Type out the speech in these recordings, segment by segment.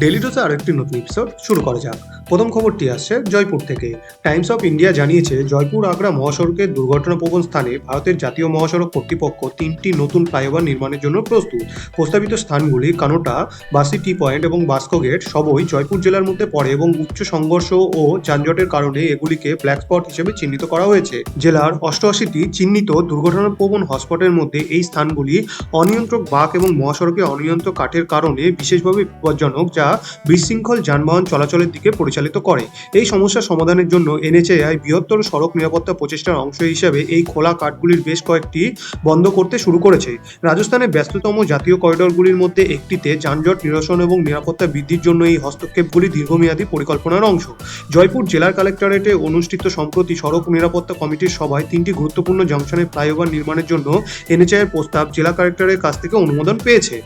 Daily ডোজে আরেকটি নতুন episode শুরু করা যাক। প্রথম খবরটি আসছে জয়পুর থেকে। টাইমস অফ ইন্ডিয়া জানিয়েছে, জয়পুর আগ্রা মহাসড়কের দুর্ঘটনাপ্রবণ স্থানে ভারতের জাতীয় মহাসড়ক কর্তৃপক্ষ তিনটি নতুন ফ্লাইওভার নির্মাণের জন্য প্রস্তুত। প্রস্তাবিত স্থানগুলি কানোটা, বাসি টি পয়েন্ট এবং বাস্কো গেট সবই জয়পুর জেলার মধ্যে পড়ে এবং উচ্চ সংঘর্ষ ও যানজটের কারণে এগুলিকে ব্ল্যাক স্পট হিসেবে চিহ্নিত করা হয়েছে। জেলার অষ্টআশিটি চিহ্নিত দুর্ঘটনাপ্রবণ হটস্পটের মধ্যে এই স্থানগুলি অনিয়ন্ত্রক বাঘ এবং মহাসড়কে অনিয়ন্ত্রক কাঠের কারণে বিশেষভাবে বিপজ্জনক, যা বিশৃঙ্খল যানবাহন চলাচলের দিকে পরিচালিত করে। এই সমস্যার সমাধানের জন্য এনএচএআই বৃহত্তর সড়ক নিরাপত্তা প্রচেষ্টার অংশ হিসেবে এই খোলা কাঠগুলির বেশ কয়েকটি বন্ধ করতে শুরু করেছে। রাজস্থানের ব্যস্ততম জাতীয় করিডোরগুলির মধ্যে একটিতে যানজট নিরসন এবং নিরাপত্তা বৃদ্ধির জন্য এই হস্তক্ষেপগুলি দীর্ঘমেয়াদী পরিকল্পনার অংশ। জয়পুর জেলার কালেক্টরেটে অনুষ্ঠিত সম্প্রতি সড়ক নিরাপত্তা কমিটির সভায় তিনটি গুরুত্বপূর্ণ জংশনে ফ্লাইওভার নির্মাণের জন্য এনএচআইয়ের প্রস্তাব জেলা কালেক্টরের কাছ থেকে অনুমোদন পেয়েছে।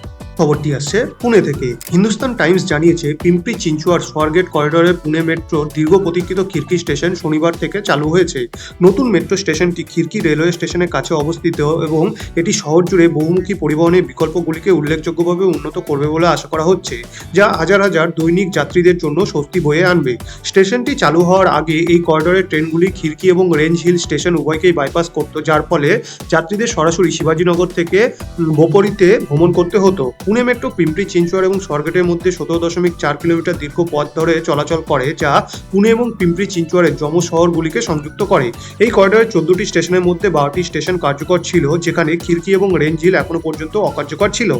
খবরটি আসছে পুনে থেকে। হিন্দুস্তান টাইমস জানিয়েছে পিম্পি চিঞ্চুয়ার সোয়ারগেট করিডোরে পুনে মেট্রোর দীর্ঘ প্রতীক্ষিত খিড়কি স্টেশন শনিবার থেকে চালু হয়েছে। নতুন মেট্রো স্টেশনটি খিড়কি রেলওয়ে স্টেশনের কাছে অবস্থিত এবং এটি শহর জুড়ে বহুমুখী পরিবহনের বিকল্পগুলিকে উল্লেখযোগ্যভাবে উন্নত করবে বলে আশা করা হচ্ছে যা হাজার হাজার দৈনিক যাত্রীদের জন্য স্বস্তি বয়ে আনবে। স্টেশনটি চালু হওয়ার আগে এই করিডোরের ট্রেনগুলি খিড়কি এবং রেঞ্জ হিল স্টেশন উভয়কেই বাইপাস করত যার ফলে যাত্রীদের সরাসরি শিবাজীনগর থেকে উম, বপরিতে ভ্রমণ করতে হতো। পুনে মেট্রো পিম্পরি চিঞ্চুয়ার এবং স্বর্গেটের মধ্যে সতেরো দশমিক চার কিলোমিটার দীর্ঘ পথ ধরে চলাচল করে, যা পুনে এবং পিম্পরি চিঞ্চুয়ারের যম শহরগুলিকে সংযুক্ত করে। এই করিডোরের চোদ্দটি স্টেশনের মধ্যে বারোটি স্টেশন কার্যকর ছিল, যেখানে খিড়কি এবং রেঞ্জিল এখনও পর্যন্ত অকার্যকর ছিল।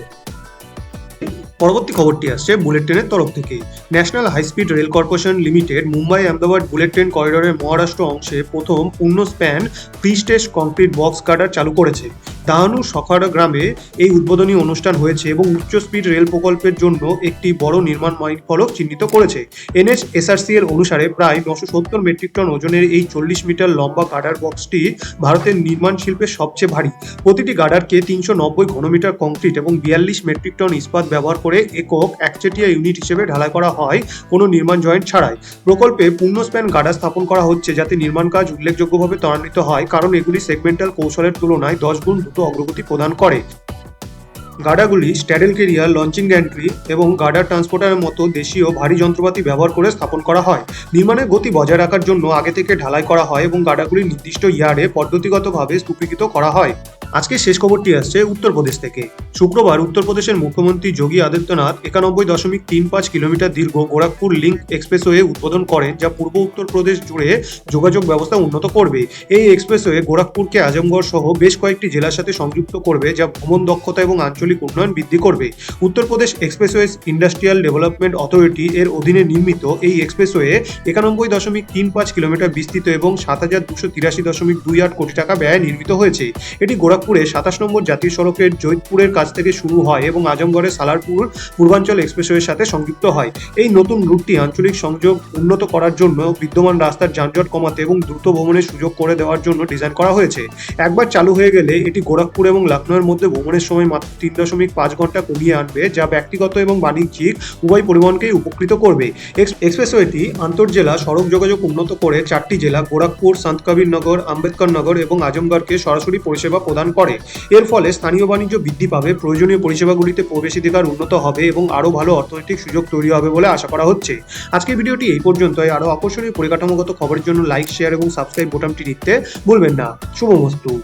পরবর্তী খবরটি আসছে বুলেট ট্রেনের তরফ থেকে। National high speed rail corporation limited, Mumbai Ahmedabad bullet train করিডোরের মহারাষ্ট্র অংশে প্রথম পূর্ণ span pre stage concrete box কাটার চালু করেছে। দাহানু সখাড়া গ্রামে এই উদ্বোধনী অনুষ্ঠান হয়েছে এবং উচ্চ স্পিড রেল প্রকল্পের জন্য একটি বড় নির্মাণ ফলক চিহ্নিত করেছে। এনএচ এসআরসি এর অনুসারে প্রায় নশো সত্তর মেট্রিক টন ওজনের এই চল্লিশ মিটার লম্বা গার্ডার বক্সটি ভারতের নির্মাণ শিল্পের সবচেয়ে ভারী। প্রতিটি গার্ডারকে তিনশো নব্বই ঘনমিটার কংক্রিট এবং বিয়াল্লিশ মেট্রিক টন ইস্পাত ব্যবহার করে একক একচেটিয়া ইউনিট হিসেবে ঢালাই করা হয় কোনো নির্মাণ জয়েন্ট ছাড়াই। প্রকল্পে পূর্ণ স্প্যান গার্ডার স্থাপন করা হচ্ছে যাতে নির্মাণ কাজ উল্লেখযোগ্যভাবে ত্বরান্বিত হয়, কারণ এগুলি সেগমেন্টাল কৌশলের তুলনায় দশ গুণ দ্রুত অগ্রগতি প্রদান করে। গাডাগুলি স্ট্যাডেল কেরিয়ার লঞ্চিং গ্যান্ট্রি এবং গাডার ট্রান্সপোর্টারের মতো দেশীয় ভারী যন্ত্রপাতি ব্যবহার করে স্থাপন করা হয়। নির্মাণের গতি বজায় রাখার জন্য আগে থেকে ঢালাই করা হয় এবং গাডাগুলি নির্দিষ্ট ইয়ারে পদ্ধতিগতভাবে স্তূপীকৃত করা হয়। আজকে শেষ খবরটি আসছে উত্তরপ্রদেশ থেকে। শুক্রবার উত্তরপ্রদেশের মুখ্যমন্ত্রী যোগী আদিত্যনাথ একানব্বই দশমিক তিন পাঁচ কিলোমিটার দীর্ঘ গোরখপুর লিঙ্ক এক্সপ্রেসওয়ে উদ্বোধন করেন, যা পূর্ব উত্তরপ্রদেশ জুড়ে যোগাযোগ ব্যবস্থা উন্নত করবে। এই এক্সপ্রেসওয়ে গোরখপুরকে আজমগড় সহ বেশ কয়েকটি জেলার সাথে সংযুক্ত করবে, যা ভ্রমণ দক্ষতা এবং আঞ্চলিক উন্নয়ন বৃদ্ধি করবে। Uttar Pradesh expressway industrial development authority এর অধীনে নির্মিত এই এক্সপ্রেসওয়ে একানব্বই দশমিক তিন পাঁচ কিলোমিটার বিস্তৃত এবং সাত হাজার দুশো তিরাশি দশমিক দুই আট কোটি টাকা ব্যয়ে নির্মিত হয়েছে। এটি গোরখপুরে সাতাশ নম্বর জাতীয় সড়কের জৈতপুরের কাছ থেকে শুরু হয় এবং আজমগড়ের সালারপুর পূর্বাঞ্চল এক্সপ্রেসওয়ের সাথে সংযুক্ত হয়। এই নতুন রুটটি আঞ্চলিক সংযোগ উন্নত করার জন্য বিদ্যমান রাস্তার যানজট কমাতে এবং দ্রুত ভ্রমণের সুযোগ করে দেওয়ার জন্য ডিজাইন করা হয়েছে। একবার চালু হয়ে গেলে এটি গোরখপুর এবং লখনৌয়ের মধ্যে ভ্রমণের সময় মাত্র তিন দশমিক পাঁচ ঘণ্টা কমিয়ে আনবে, যা ব্যক্তিগত এবং বাণিজ্যিক উভয় পরিবহনকেই উপকৃত করবে। এক্স- এক্সপ্রেসওয়েটি আন্তর্জেলা সড়ক যোগাযোগ উন্নত করে চারটি জেলা গোরখপুর সন্তকবির নগর আম্বেদকর নগর এবং আজমগড়কে সরাসরি পরিষেবা প্রদান করে। এর ফলে স্থানীয় বাণিজ্য বৃদ্ধি পাবে প্রয়োজনীয় পরিষেবাগুলিতে প্রবেশাধিকার উন্নত হবে এবং আরও ভালো অর্থনৈতিক সুযোগ তৈরি হবে বলে আশা করা হচ্ছে। আজকের ভিডিওটি এই পর্যন্তই। আরও আকর্ষণীয় পরিকাঠামোগত খবরের জন্য লাইক, শেয়ার এবং সাবস্ক্রাইব বোতামটি টিপতে ভুলবেন না। শুভমস্তু।